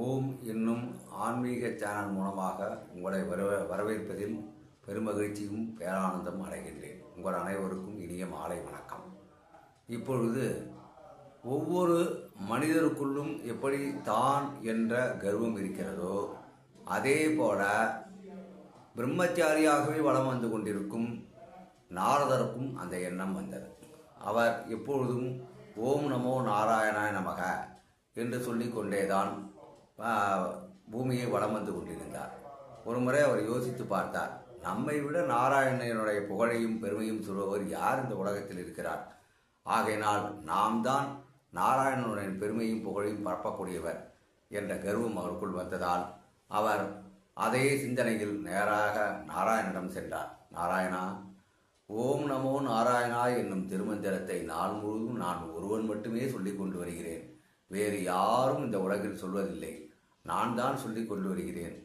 ஓம் என்னும் ஆன்மீக சேனல் மூலமாக உங்களை வரவ வரவேற்பதில் பெருமகிழ்ச்சியும் பேரானந்தம் அடைகின்றேன். உங்கள் அனைவருக்கும் இனிய மாலை வணக்கம். இப்பொழுது ஒவ்வொரு மனிதருக்குள்ளும் எப்படி தான் என்ற கர்வம் இருக்கிறதோ அதே போல பிரம்மச்சாரியாகவே வலம் வந்து கொண்டிருக்கும் நாரதருக்கும் அந்த எண்ணம் வந்தது. அவர் எப்பொழுதும் ஓம் நமோ நாராயணாய நமக என்று சொல்லிக்கொண்டேதான் பூமியை வலம் வந்து கொண்டிருந்தார். ஒரு முறை அவர் யோசித்து பார்த்தார் நம்மை விட நாராயணனுடைய புகழையும் பெருமையும் சொல்பவர் யார் இந்த உலகத்தில் இருக்கிறார்? ஆகையினால் நாம் தான் நாராயணனுடைய பெருமையும் புகழையும் பரப்பக்கூடியவர் என்ற கர்வம் அவருக்குள் வந்ததால் அவர் அதே சிந்தனையில் நேராக நாராயணனிடம் சென்றார். நாராயணா ஓம் நமோ நாராயணா என்னும் திருமந்திரத்தை நாள் முழுவதும் நான் ஒருவன் மட்டுமே சொல்லிக் கொண்டு வருகிறேன். வேறு யாரும் இந்த உலகில் சொல்வதில்லை. நான் தான் சொல்லிக் கொண்டு வருகிறேன்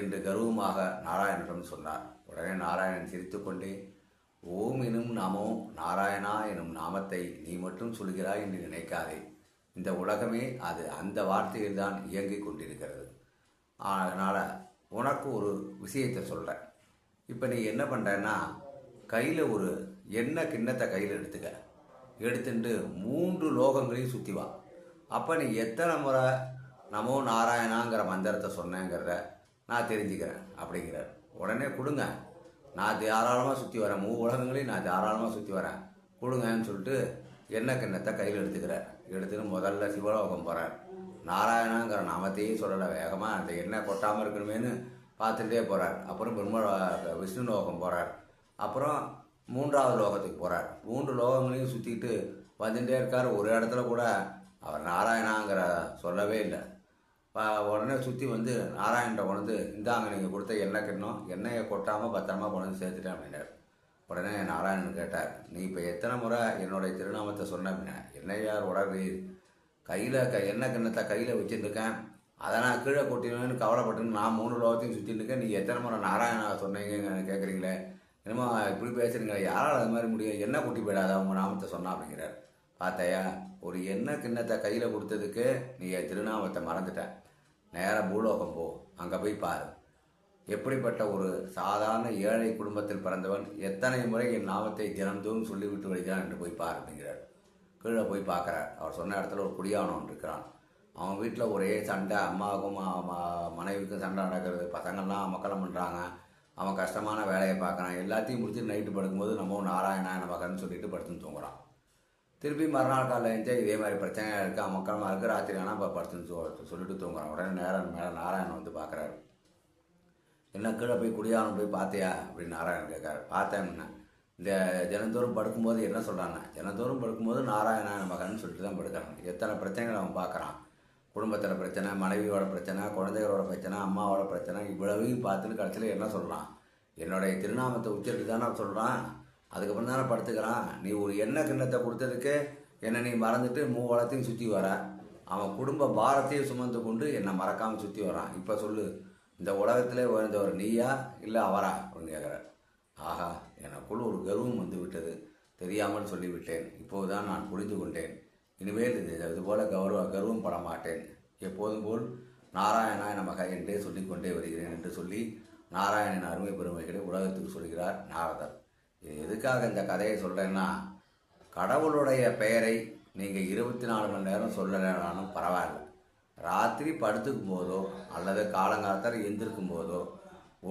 என்று கர்வமாக நாராயணனிடம் சொன்னார். உடனே நாராயணன் சிரித்துக்கொண்டே ஓம் எனும் நாமோ நாராயணா எனும் நாமத்தை நீ மட்டும் சொல்கிறாய் என்று நினைக்காதே. இந்த உலகமே அது அந்த வார்த்தையில் தான் இயங்கிக் கொண்டிருக்கிறது. அதனால் உனக்கு ஒரு விஷயத்தை சொல்கிறேன் இப்போ நீ என்ன பண்ணுறன்னா கையில் ஒரு எண்ணெய் கிண்ணத்தை கையில் எடுத்துக்க. எடுத்துட்டு மூன்று லோகங்களையும் சுற்றி வா. அப்போ நீ எத்தனை முறை நமோ நாராயணாங்கிற மந்திரத்தை சொன்னேங்கிறத நான் தெரிஞ்சுக்கிறேன் அப்படிங்கிறார். உடனே கொடுங்க. நான் தாராளமாக சுற்றி வரேன். மூ உலகங்களையும் நான் தாராளமாக சுற்றி வரேன். கொடுங்கன்னு சொல்லிட்டு என்ன கிண்ணத்தை கையில் எடுத்துக்கிறார். எடுத்துன்னு முதல்ல சிவலோகம் போகிறார் நாராயணாங்கிற நாமத்தையும் சொல்லலை வேகமாக அந்த எண்ணெய் கொட்டாமல் இருக்கணுமேனு பார்த்துட்டே போகிறார் அப்புறம் பிரம்ம விஷ்ணு லோகம் போகிறார் அப்புறம் மூன்றாவது லோகத்துக்கு போகிறார் மூன்று லோகங்களையும் சுற்றிக்கிட்டு வந்துட்டே இருக்கார். ஒரு இடத்துல கூட அவர் நாராயணாங்கிற சொல்லவே இல்லை. உடனே சுற்றி வந்து நாராயண்கிட்ட கொண்டு இந்தாங்க நீங்கள் கொடுத்த எண்ணெய் கிண்ணம் எண்ணெயை கொட்டாமல் பத்திரமா கொண்டு வந்து சேர்த்துட்டேன் அப்படின்னார். உடனே நாராயணன் கேட்டார் நீ இப்போ எத்தனை முறை என்னுடைய திருநாமத்தை சொன்ன அப்படின்னா என்னையார் உடறி கையில் க எண்ணெய் கிண்ணத்தை கையில் வச்சுருக்கேன் அதை நான் கீழே கொட்டினேன்னு கவலைப்பட்டுன்னு நான் மூணு லோகத்தையும் சுற்றிட்டு இருக்கேன். நீங்கள் எத்தனை முறை நாராயணா சொன்னீங்க கேட்குறீங்களே என்னமோ இப்படி பேசுறீங்களே? யாரால் அது மாதிரி முடியும்? என்ன கொட்டி போயிடாதா உங்கள் நாமத்தை சொன்னா? அப்படிங்கிறார். பார்த்தாயா ஒரு எண்ணெய் கிண்ணத்தை கையில் கொடுத்ததுக்கு நீ என் திருநாமத்தை மறந்துட்டேன் நேராக பூலோகம் போ. அங்கே போய் பாரு. எப்படிப்பட்ட ஒரு சாதாரண ஏழை குடும்பத்தில் பிறந்தவன் எத்தனை முறை என் நாமத்தை தினந்தோறும் சொல்லிவிட்டு வருகிறான் என்று போய் பார் அப்படிங்கிறார் கீழே போய் பார்க்குறார். அவர் சொன்ன இடத்துல ஒரு குடியானவன் இருக்கிறான். அவன் வீட்டில் ஒரே சண்டை. அம்மாவுக்கும் ம- மனைவிக்கும் சண்டை நடக்கிறது. பசங்கள்லாம் மக்களம் பண்ணுறாங்க அவன் கஷ்டமான வேலையை பார்க்குறான். எல்லாத்தையும் முடிச்சு நைட்டு படுக்கும்போது நம்ம நாராயணா நமகன்னு சொல்லிட்டு படுத்துன்னு தூங்குறான். திருப்பி மறுநாள் காலையில் எழுந்தே இதே மாதிரி பிரச்சனையாக இருக்குது அவன் மக்களமாக இருக்குது ராத்திரி ஆனால் இப்போ படுத்துன்னு சொ- சொல்லிட்டு தூங்குறான். உடனே நேரம் மேலே நாராயணன் வந்து பார்க்குறாரு என்ன கீழே போய் குடியானம் போய் பார்த்தியா? அப்படின்னு நாராயணன் கேட்காரு பார்த்தேன் முன்ன. இந்த தினந்தோறும் படுக்கும்போது என்ன சொல்கிறாங்க தினந்தோறும் படுக்கும்போது நாராயணன் மகன் சொல்லிட்டு தான் படுக்கிறாங்க எத்தனை பிரச்சனைகள் அவன் பார்க்குறான்? குடும்பத்தில் பிரச்சனை மனைவியோட பிரச்சனை குழந்தைகளோட பிரச்சனை அம்மாவோட பிரச்சனை இவ்வளவையும் பார்த்துட்டு கடைசியில் என்ன சொல்கிறான் என்னுடைய திருநாமத்தை உச்சரித்து தானே சொல்கிறான் அதுக்கப்புறம் தானே படுத்துக்கிறான். நீ ஒரு எண்ணெய் கிண்ணத்தை கொடுத்ததுக்கு என்னை நீ மறந்துட்டு மூ வளத்தையும் சுற்றி வர. அவன் குடும்ப பாரத்தையும் சுமந்து கொண்டு என்னை மறக்காமல் சுற்றி வரான். இப்போ சொல்லு இந்த உலகத்திலே உயர்ந்தவர் நீயா இல்லை அவரா? அப்படின்னு கேட்குற ஆஹா எனக்குள் ஒரு கர்வம் வந்து விட்டது. தெரியாமல் சொல்லிவிட்டேன். இப்போதுதான் நான் புரிந்து கொண்டேன். இனிமேல் இது இதுபோல கௌரவ கர்வம் பட மாட்டேன் எப்போதும் போல் நாராயணாய நமக என்றே சொல்லிக்கொண்டே வருகிறேன் என்று சொல்லி நாராயணன் அருமை பெருமைகளை உலகத்துக்கு சொல்கிறார் நாரதர். எதுக்காக இந்த கதையை சொல்கிறேன்னா கடவுளுடைய பெயரை நீங்கள் இருபத்தி நாலு மணி நேரம் சொல்லலைனாலும் பரவாயில்ல. ராத்திரி படுத்துக்கும் போதோ அல்லது காலங்காலத்தில் எந்திருக்கும் போதோ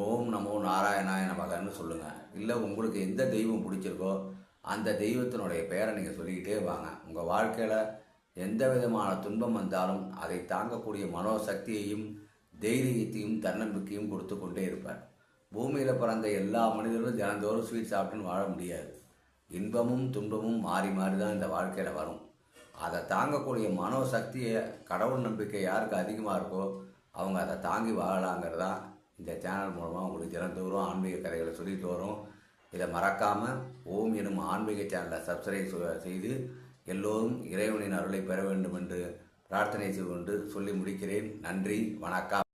ஓம் நமோ நாராயணாய நமகன்னு சொல்லுங்கள் இல்லை உங்களுக்கு எந்த தெய்வம் பிடிச்சிருக்கோ அந்த தெய்வத்தினுடைய பெயரை நீங்கள் சொல்லிக்கிட்டே வாங்க. உங்கள் வாழ்க்கையில் எந்த விதமான துன்பம் வந்தாலும் அதை தாங்கக்கூடிய மனோசக்தியையும் தைரியத்தையும் தன்னம்பிக்கையும் கொடுத்து கொண்டே இருப்பார். பூமியில் பிறந்த எல்லா மனிதர்களும் தினந்தோறும் ஸ்வீட் சாப்பிட்டுன்னு வாழ முடியாது. இன்பமும் துன்பமும் மாறி மாறி தான் இந்த வாழ்க்கையில் வரும். அதை தாங்கக்கூடிய மனோசக்தியை கடவுள் நம்பிக்கை யாருக்கு அதிகமாக இருக்கோ அவங்க அதை தாங்கி வாழலாங்கிறது தான் இந்த சேனல் மூலமாக உங்களுக்கு தினந்தோறும் ஆன்மீக கதைகளை சொல்லிட்டு வரும். இதை மறக்காமல் ஓம் எனும் ஆன்மீக சேனலை சப்ஸ்கிரைப் செய்து எல்லோரும் இறைவனின் அருளை பெற வேண்டும் என்று பிரார்த்தனை செய்து கொண்டு சொல்லி முடிக்கிறேன். நன்றி வணக்கம்.